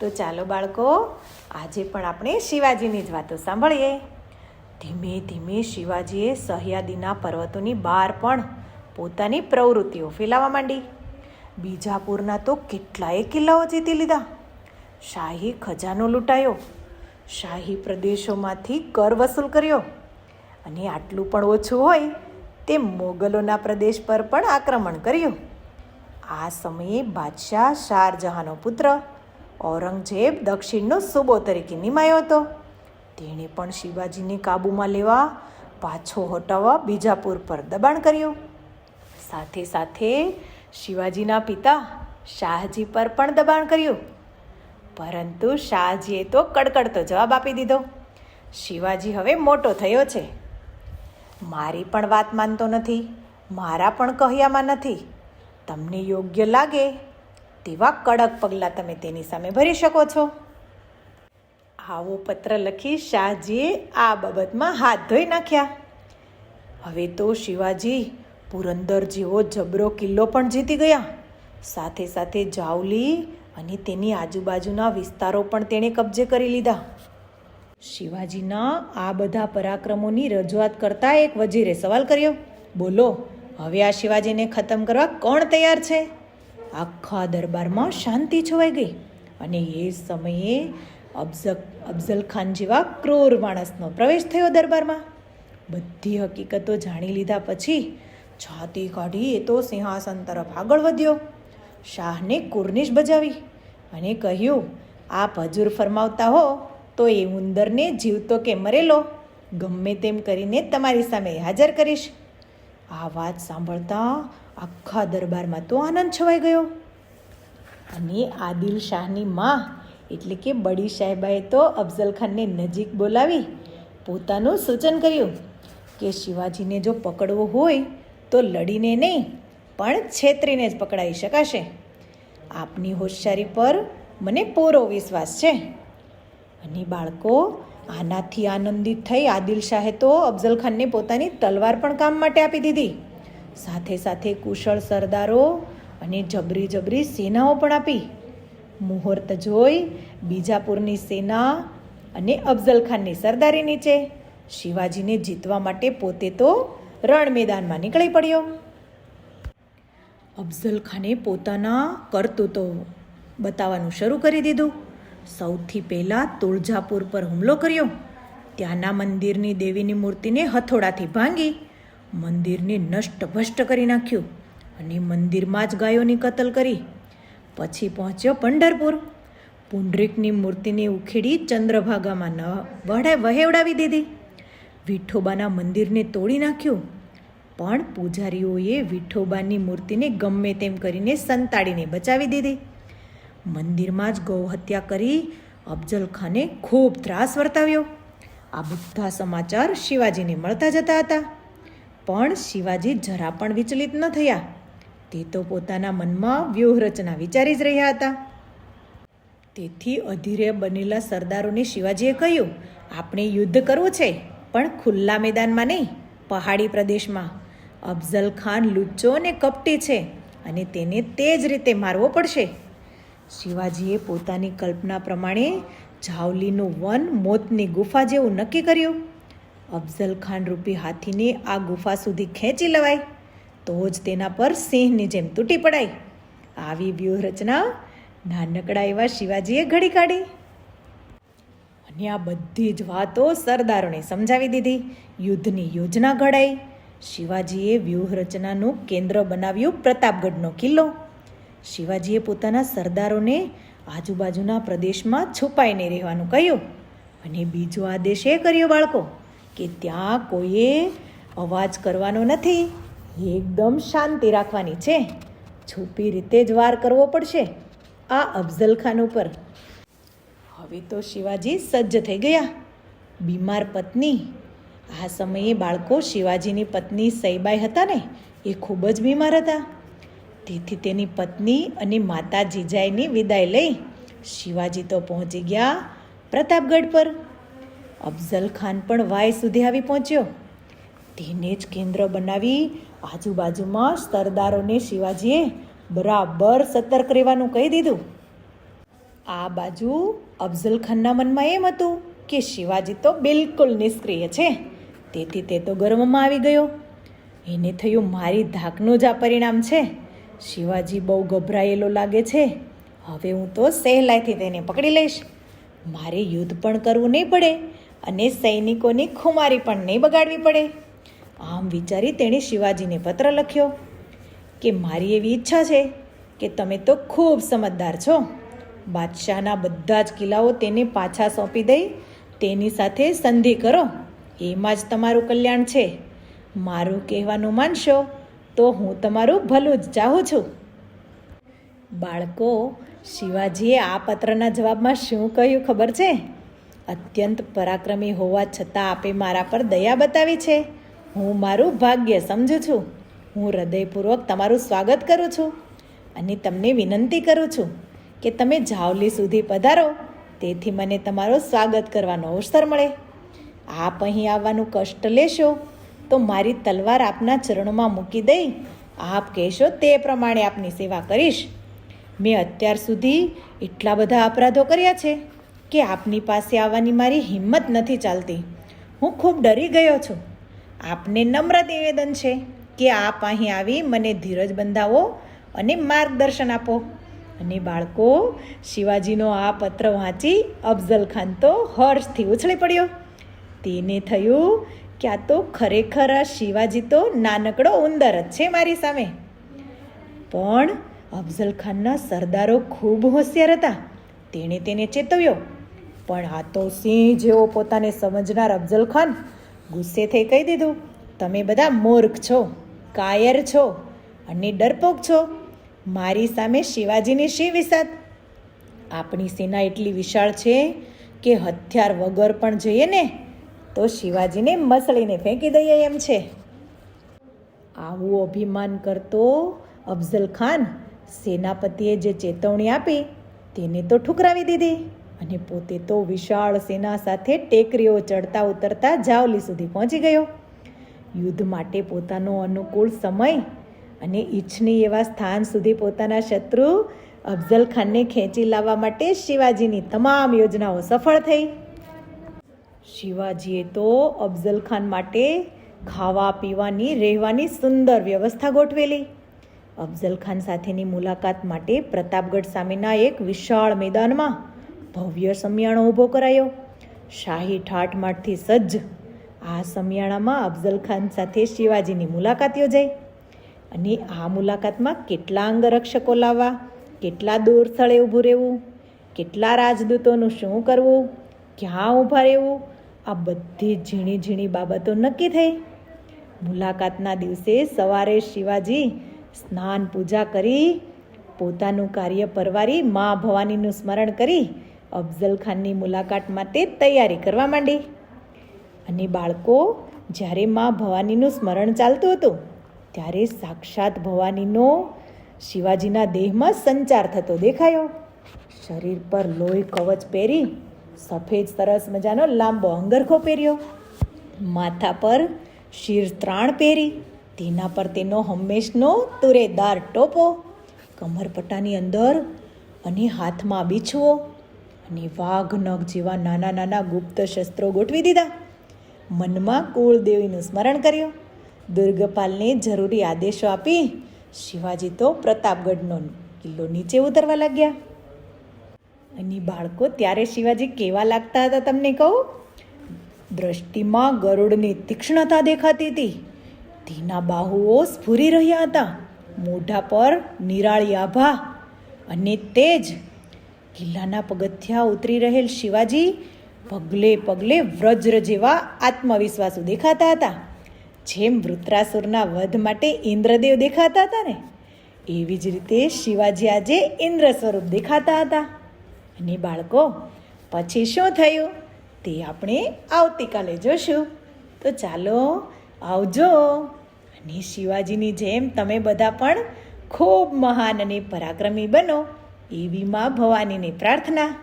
તો ચાલો બાળકો, આજે પણ આપણે શિવાજીની જ વાતો સાંભળીએ. ધીમે ધીમે શિવાજીએ સહ્યાદીના પર્વતોની બહાર પણ પોતાની પ્રવૃત્તિઓ ફેલાવવા માંડી. બીજાપુરના તો કેટલાય કિલ્લાઓ જીતી લીધા. શાહી ખજાનો લૂંટાયો. શાહી પ્રદેશોમાંથી કર વસૂલ કર્યો. અને આટલું પણ ઓછું હોય તે મોગલોના પ્રદેશ પર પણ આક્રમણ કર્યું. આ સમયે બાદશાહ શારજહાંનો પુત્ર ઔરંગઝેબ દક્ષિણનો સુબો તરીકે નિમાયો હતો. તેણે પણ શિવાજીને કાબૂમાં લેવા, પાછો હટાવવા બીજાપુર પર દબાણ કર્યું. સાથે સાથે શિવાજીના પિતા શાહજી પર પણ દબાણ કર્યું. પરંતુ શાહજીએ તો કડકડતો જવાબ આપી દીધો. શિવાજી હવે મોટો થયો છે. મારી પણ વાત માનતો નથી, મારા પણ કહ્યામાં નથી. તમને યોગ્ય લાગે તેવા કડક પગલાં તમે તેની સામે ભરી શકો છો. આવો પત્ર લખી શાહજીએ આ બાબતમાં હાથ ધોઈ નાખ્યા. હવે તો શિવાજી પુરંદર જેવો જબરો કિલ્લો પણ જીતી ગયા. સાથે સાથે જાવલી અને તેની આજુબાજુના વિસ્તારો પણ તેણે કબજે કરી લીધા. શિવાજીના આ બધા પરાક્રમોની રજૂઆત કરતા એક વજીરે સવાલ કર્યો, બોલો, હવે આ શિવાજીને ખતમ કરવા કોણ તૈયાર છે? આખા દરબારમાં શાંતિ છવાઈ ગઈ અને એ સમયે અફઝલ અફઝલ ખાન જેવા ક્રૂર માણસનો પ્રવેશ થયો દરબારમાં. બધી હકીકતો જાણી લીધા પછી છાતી કાઢી એ તો સિંહાસન તરફ આગળ વધ્યો. શાહને કુર્નિશ બજાવી અને કહ્યું, આપ હજુર ફરમાવતા હો તો એ ઉંદરને જીવતો કે મરેલો? ગમે તેમ કરીને તમારી સામે હાજર કરીશ. આ વાત સાંભળતા આખા દરબારમાં તો આનંદ છવાઈ ગયો. અને આદિલ શાહની માં, એટલે કે બડી સાહેબાએ તો અફઝલ ખાનને નજીક બોલાવી પોતાનું સૂચન કર્યું કે શિવાજીને જો પકડવો હોય તો લડીને નહીં, પણ છેતરીને જ પકડાઈ શકાશે. આપની હોશિયારી પર મને પૂરો વિશ્વાસ છે. અને બાળકો, આનાથી આનંદિત થઈ આદિલ શાહે તો અફઝલ ખાનને પોતાની તલવાર પણ કામ માટે આપી દીધી. સાથે સાથે કુશળ સરદારો અને જબરી જબરી સેનાઓ પણ આપી. મુહૂર્ત જોઈ બીજાપુરની સેના અને અફઝલ ખાનની સરદારી નીચે. શિવાજીને જીતવા માટે પોતે તો રણ મેદાનમાં નીકળી પડ્યો. અફઝલ ખાને પોતાના કરતૂતો બતાવવાનું શરૂ કરી દીધું. સૌથી પહેલાં તુળજાપુર પર હુમલો કર્યો. ત્યાંના મંદિરની દેવીની મૂર્તિને હથોડાથી ભાંગી મંદિરને નષ્ટભષ્ટ કરી નાખ્યું અને મંદિરમાં જ ગાયોની કતલ કરી. પછી પહોંચ્યો પંઢરપુર. પુંડરીકની મૂર્તિને ઉખેડી ચંદ્રભાગામાં ન વડે વહેવડાવી દીધી. વિઠોબાના મંદિરને તોડી નાખ્યું. પણ પૂજારીઓએ વિઠોબાની મૂર્તિને ગમે તેમ કરીને સંતાડીને બચાવી દીધી. મંદિરમાં જ ગૌહત્યા કરી અફજલ ખાને ખૂબ ત્રાસ વર્તાવ્યો. આ બધા સમાચાર શિવાજીને મળતા જતા હતા. પણ શિવાજી જરા પણ વિચલિત ન થયા. તે તો પોતાના મનમાં વ્યૂહરચના વિચારી જ રહ્યા હતા. તેથી અધીરે બનેલા સરદારોને શિવાજીએ કહ્યું, આપણે યુદ્ધ કરવું છે, પણ ખુલ્લા મેદાનમાં નહીં, પહાડી પ્રદેશમાં. અફઝલ ખાન લુચ્ચો અને કપટી છે અને તેને તે જ રીતે મારવો પડશે. શિવાજીએ પોતાની કલ્પના પ્રમાણે જાવલીનું વન મોતની ગુફા જેવું નક્કી કર્યું. અફઝલ ખાન રૂપી હાથીને આ ગુફા સુધી ખેંચી લવાય. તો જ તેના પર સિંહની જેમ તૂટી પડાય. આવી વ્યૂહરચના નાનકડા એવા શિવાજીએ ઘડી કાઢી. અને આ બધી જ વાતો સરદારોને સમજાવી દીધી. યુદ્ધની યોજના ઘડાઈ. શિવાજીએ વ્યૂહરચનાનું કેન્દ્ર બનાવ્યું પ્રતાપગઢનો કિલ્લો. શિવાજીએ પોતાના સરદારોને આજુબાજુના પ્રદેશમાં છુપાઈને રહેવાનું કહ્યું. અને બીજો આદેશ એ કર્યો બાળકો. કે ત્યાં કોઈએ અવાજ કરવાનો નથી. એકદમ શાંતિ રાખવાની છે. છુપી રીતે જ વાર કરવો પડશે. આ અફઝલ ખાન ઉપર. હવે તો શિવાજી સજ્જ થઈ ગયા. બીમાર પત્ની. આ સમયે બાળકો શિવાજીની પત્ની સૈબાઈ હતા ને, એ ખૂબ જ બીમાર હતા. તેથી તેની પત્ની અને માતા જીજાઈની વિદાય લઈ શિવાજી તો પહોંચી ગયા પ્રતાપગઢ પર. અફઝલ ખાન પણ વાય સુધી આવી પહોંચ્યો. તેને જ કેન્દ્ર બનાવી આજુબાજુમાં સરદારોને શિવાજીએ બરાબર સતર્ક રહેવાનું કહી દીધું. આ બાજુ અફઝલ ખાનના મનમાં એમ હતું કે શિવાજી તો બિલકુલ નિષ્ક્રિય છે. તેથી તે તો ગર્વમાં આવી ગયો. એને થયું મારી ધાકનું જ આ પરિણામ છે. શિવાજી બહુ ગભરાયેલો લાગે છે. હવે હું તો સહેલાઈથી તેને પકડી લઈશ. મારે યુદ્ધ પણ કરવું નહીં પડે. અને સૈનિકોની ખુમારી પણ નહીં બગાડવી પડે. આમ વિચારી તેણે શિવાજીને પત્ર લખ્યો કે મારી એવી ઈચ્છા છે કે તમે તો ખૂબ સમજદાર છો. બાદશાહના બધા જ કિલ્લાઓ તેને પાછા સોંપી દઈ તેની સાથે સંધિ કરો. એમાં જ તમારું કલ્યાણ છે. મારું કહેવાનું માનશો તો હું તમારું ભલું જ ચાહું છું. બાળકો, શિવાજીએ આ પત્રના જવાબમાં શું કહ્યું ખબર છે? અત્યંત પરાક્રમી હોવા છતાં આપે મારા પર દયા બતાવી છે. હું મારું ભાગ્ય સમજું છું. હું હૃદયપૂર્વક તમારું સ્વાગત કરું છું અને તમને વિનંતી કરું છું કે તમે જાવલી સુધી પધારો. તેથી મને તમારો સ્વાગત કરવાનો અવસર મળે. આપ અહીં આવવાનું કષ્ટ લેશો તો મારી તલવાર આપના ચરણોમાં મૂકી દઈ આપ કહેશો તે પ્રમાણે આપની સેવા કરીશ. મેં અત્યાર સુધી એટલા બધા અપરાધો કર્યા છે. કે આપની પાસે આવવાની મારી હિંમત નથી ચાલતી. હું ખૂબ ડરી ગયો છું. આપને નમ્ર નિવેદન છે કે આપ અહીં આવી મને ધીરજ બંધાવો અને માર્ગદર્શન આપો. અને બાળકો, શિવાજીનો આ પત્ર વાંચી અફઝલ ખાન તો હર્ષથી ઉછળી પડ્યો. તેને થયું કે આ તો ખરેખર આ શિવાજી તો નાનકડો ઉંદર જ છે મારી સામે. પણ અફઝલ ખાનના સરદારો ખૂબ હોશિયાર હતા. તેણે તેને ચેતવ્યો. પણ આ તો સિંહ જેવો પોતાને સમજનાર અફઝલ ખાન ગુસ્સે થઈ કહી દીધું, તમે બધા મૂર્ખ છો, કાયર છો અને ડરપોક છો. મારી સામે શિવાજીની શી વિસાત? આપણી સેના એટલી વિશાળ છે કે હથિયાર વગર પણ જઈએ ને તો શિવાજીને મસળીને ફેંકી દઈએ એમ છે. આવું અભિમાન કરતો અફઝલ ખાન સેનાપતિએ જે ચેતવણી આપી, તેને તો ઠુકરાવી દીધી. અને પોતે તો વિશાળ સેના સાથે ટેકરીઓ ચડતા ઉતરતા જાવલી સુધી પહોંચી ગયો. યુદ્ધ માટે પોતાનો અનુકૂળ સમય અને ઈચ્છનીય એવા સ્થાન સુધી પોતાના શત્રુ અફઝલ ખાનને ખેંચી લાવવા માટે શિવાજીની તમામ યોજનાઓ સફળ થઈ. શિવાજીએ તો અફઝલ ખાન માટે ખાવા પીવાની, રહેવાની સુંદર વ્યવસ્થા ગોઠવેલી. અફઝલ ખાન સાથેની મુલાકાત માટે પ્રતાપગઢ સામેના એક વિશાળ મેદાનમાં ભવ્ય સમિયાણો ઊભો કરાયો. શાહી ઠાઠમાઠથી સજ્જ આ સમિયાણામાં અફઝલ ખાન સાથે શિવાજીની મુલાકાત યોજાઈ અને આ મુલાકાતમાં કેટલા અંગરક્ષકો લાવવા, કેટલા દૂર સ્થળે ઊભું રહેવું, કેટલા રાજદૂતોનું શું કરવું, ક્યાં ઊભા રહેવું, આ બધી ઝીણી ઝીણી બાબતો નક્કી થઈ. મુલાકાતના દિવસે સવારે શિવાજી સ્નાન પૂજા કરી, પોતાનું કાર્ય પરવારી મા ભવાનીનું સ્મરણ કરી અફઝલ ખાનની મુલાકાત માટે તૈયારી કરવા માંડી. અને બાળકો, જ્યારે મા ભવાનીનું સ્મરણ ચાલતું હતું, ત્યારે સાક્ષાત ભવાનીનો શિવાજીના દેહમાં સંચાર થતો દેખાયો. શરીર પર લોહી કવચ પહેરી સફેદ સરસ મજાનો લાંબો અંગરખો પહેર્યો. માથા પર શિર ત્રાણ પહેરી, તેના પર તેનો હંમેશનો તુરેદાર ટોપો, કમરપટ્ટાની અંદર અને હાથમાં બીછવો અને વાઘ નખ જેવા નાના નાના ગુપ્ત શસ્ત્રો ગોઠવી દીધા. મનમાં કુળદેવીનું સ્મરણ કર્યું. દુર્ગપાલને જરૂરી આદેશો આપી શિવાજી તો પ્રતાપગઢનો કિલ્લો નીચે ઉતરવા લાગ્યા. અને બાળકો, ત્યારે શિવાજી કેવા લાગતા હતા તમને કહું? દ્રષ્ટિમાં ગરુડની તીક્ષ્ણતા દેખાતી હતી. તેના બાહુઓ સ્ફુરી રહ્યા હતા. મોઢા પર નિરાળી આભા અને તેજ કિલ્લાના પગથિયા ઉતરી રહેલ શિવાજી પગલે પગલે વ્રજ્ર જેવા આત્મવિશ્વાસુ દેખાતા હતા. જેમ વૃત્રાસુરના વધ માટે ઇન્દ્રદેવ દેખાતા હતા ને, એવી જ રીતે શિવાજી આજે ઇન્દ્ર સ્વરૂપ દેખાતા હતા. અને બાળકો, પછી શું થયું? તે આપણે આવતીકાલે જોશું. તો ચાલો, આવજો. અને શિવાજીની જેમ તમે બધા પણ ખૂબ મહાન અને પરાક્રમી બનો. એવી માં ભવાનીની પ્રાર્થના